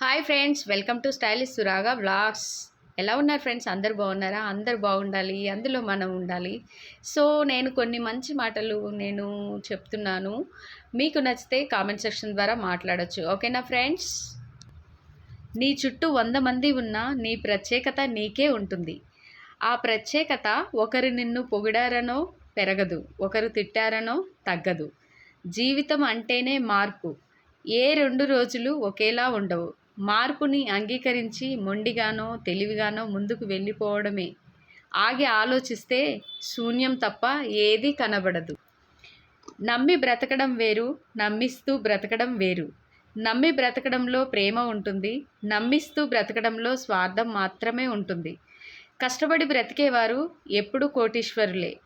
Hi friends welcome to stylish సురాగా vlogs ఎలా ఉన్నారు friends అందరు బాగున్నారా? అందరు బాగుండాలి. అందులో మనం ఉండాలి. సో నేను కొన్ని మంచి మాటలు నేను చెప్తున్నాను. మీకు నచ్చితే కామెంట్ సెక్షన్ ద్వారా మాట్లాడచ్చు. ఓకేనా ఫ్రెండ్స్ నీ చుట్టూ వంద మంది ఉన్నా నీ ప్రత్యేకత నీకే ఉంటుంది. ఆ ప్రత్యేకత ఒకరు నిన్ను పొగిడారనో పెరగదు. ఒకరు తిట్టారనో తగ్గదు. జీవితం అంటేనే మార్పు. ఏ రెండు రోజులు ఒకేలా ఉండవు. మార్పుని అంగీకరించి మొండిగానో తెలివిగానో ముందుకు వెళ్ళిపోవడమే. ఆగి ఆలోచిస్తే శూన్యం తప్ప ఏదీ కనబడదు. నమ్మి బ్రతకడం వేరు నమ్మిస్తూ బ్రతకడం వేరు. నమ్మి బ్రతకడంలో ప్రేమ ఉంటుంది నమ్మిస్తూ బ్రతకడంలో స్వార్థం మాత్రమే ఉంటుంది. కష్టపడి బ్రతికేవారు ఎప్పుడు కోటీశ్వరులే.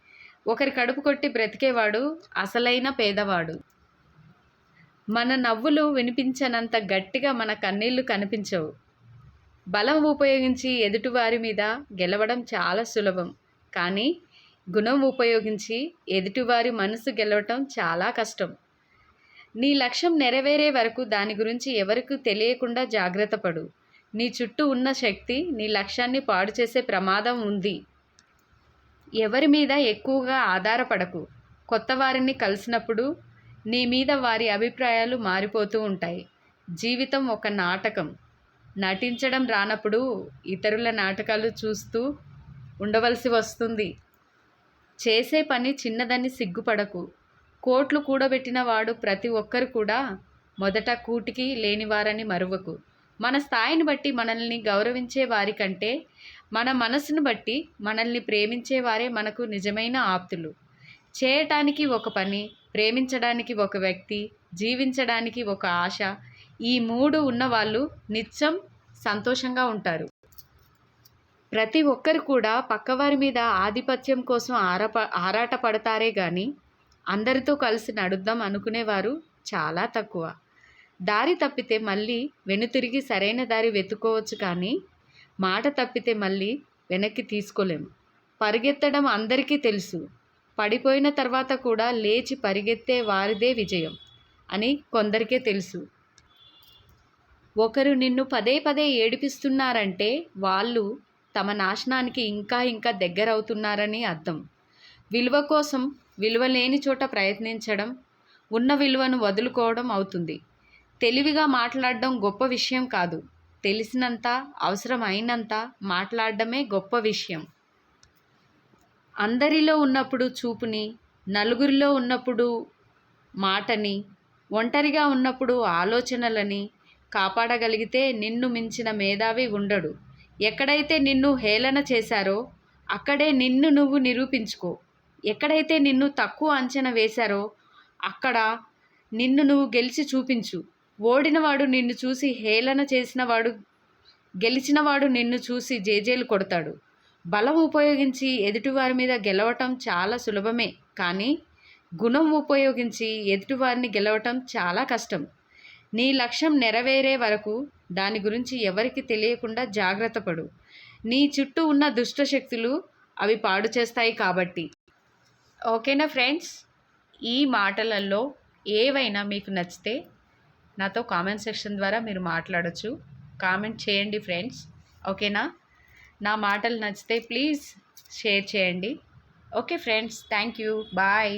ఒకరి కడుపు కొట్టి బ్రతికేవాడు అసలైన పేదవాడు. మన నవ్వులు వినిపించనంత గట్టిగా మన కన్నీళ్ళు కనిపించవు. బలం ఉపయోగించి ఎదుటివారి మీద గెలవడం చాలా సులభం. కానీ గుణం ఉపయోగించి ఎదుటివారి మనసు గెలవటం చాలా కష్టం. నీ లక్ష్యం నెరవేరే వరకు దాని గురించి ఎవరికి తెలియకుండా జాగ్రత్త పడు. నీ చుట్టూ ఉన్న శక్తి నీ లక్ష్యాన్ని పాడు చేసే ప్రమాదం ఉంది. ఎవరి మీద ఎక్కువగా ఆధారపడకు. కొత్త వారిని కలిసినప్పుడు నీ మీద వారి అభిప్రాయాలు మారిపోతూ ఉంటాయి. జీవితం ఒక నాటకం. నటించడం రానప్పుడు ఇతరుల నాటకాలు చూస్తూ ఉండవలసి వస్తుంది. చేసే పని చిన్నదని సిగ్గుపడకు. కోట్లు కూడబెట్టిన వాడు ప్రతి ఒక్కరు కూడా మొదట కూటికి లేనివారని మరువకు. మన స్థాయిని బట్టి మనల్ని గౌరవించే వారి కంటే మన మనసును బట్టి మనల్ని ప్రేమించే వారే మనకు నిజమైన ఆప్తులు. చేయటానికి ఒక పని ప్రేమించడానికి ఒక వ్యక్తి జీవించడానికి ఒక ఆశ ఈ మూడు ఉన్నవాళ్ళు నిత్యం సంతోషంగా ఉంటారు. ప్రతి ఒక్కరు కూడా పక్కవారి మీద ఆధిపత్యం కోసం ఆరప ఆరాట పడతారే కానీ అందరితో కలిసి నడుద్దాం అనుకునేవారు చాలా తక్కువ. దారి తప్పితే మళ్ళీ వెనుతిరిగి సరైన దారి వెతుక్కోవచ్చు కానీ మాట తప్పితే మళ్ళీ వెనక్కి తీసుకోలేము పరిగెత్తడం అందరికీ తెలుసు. పడిపోయిన తర్వాత కూడా లేచి పరిగెత్తే వారిదే విజయం అని కొందరికే తెలుసు. ఒకరు నిన్ను పదే పదే ఏడిపిస్తున్నారంటే వాళ్ళు తమ నాశనానికి ఇంకా ఇంకా దగ్గరవుతున్నారని అర్థం. విలువ కోసం విలువ లేని చోట ప్రయత్నించడం ఉన్న విలువను వదులుకోవడం అవుతుంది. తెలివిగా మాట్లాడడం గొప్ప విషయం కాదు. తెలిసినంత అవసరం అయినంత మాట్లాడడమే గొప్ప విషయం. అందరిలో ఉన్నప్పుడు చూపుని నలుగురిలో ఉన్నప్పుడు మాటని ఒంటరిగా ఉన్నప్పుడు ఆలోచనలని కాపాడగలిగితే నిన్ను మించిన మేధావి ఉండడు. ఎక్కడైతే నిన్ను హేళన చేశారో అక్కడే నిన్ను నువ్వు నిరూపించుకో. ఎక్కడైతే నిన్ను తక్కువ అంచనా వేశారో అక్కడ నిన్ను నువ్వు గెలిచి చూపించు. ఓడినవాడు నిన్ను చూసి హేళన చేసినవాడు గెలిచినవాడు నిన్ను చూసి జేజేలు కొడతాడు. బలం ఉపయోగించి ఎదుటివారి మీద గెలవటం చాలా సులభమే కానీ గుణం ఉపయోగించి ఎదుటివారిని గెలవటం చాలా కష్టం. నీ లక్ష్యం నెరవేరే వరకు దాని గురించి ఎవరికి తెలియకుండా జాగ్రత్త పడు. నీ చుట్టూ ఉన్న దుష్టశక్తులు అవి పాడు చేస్తాయి కాబట్టి. ఓకేనా ఫ్రెండ్స్? ఈ మాటలలో ఏవైనా మీకు నచ్చితే నాతో కామెంట్ సెక్షన్ ద్వారా మీరు మాట్లాడచ్చు. కామెంట్ చేయండి ఫ్రెండ్స్. ఓకేనా? నా మాటలు నచ్చితే ప్లీజ్ షేర్ చేయండి. Okay friends thank you. Bye.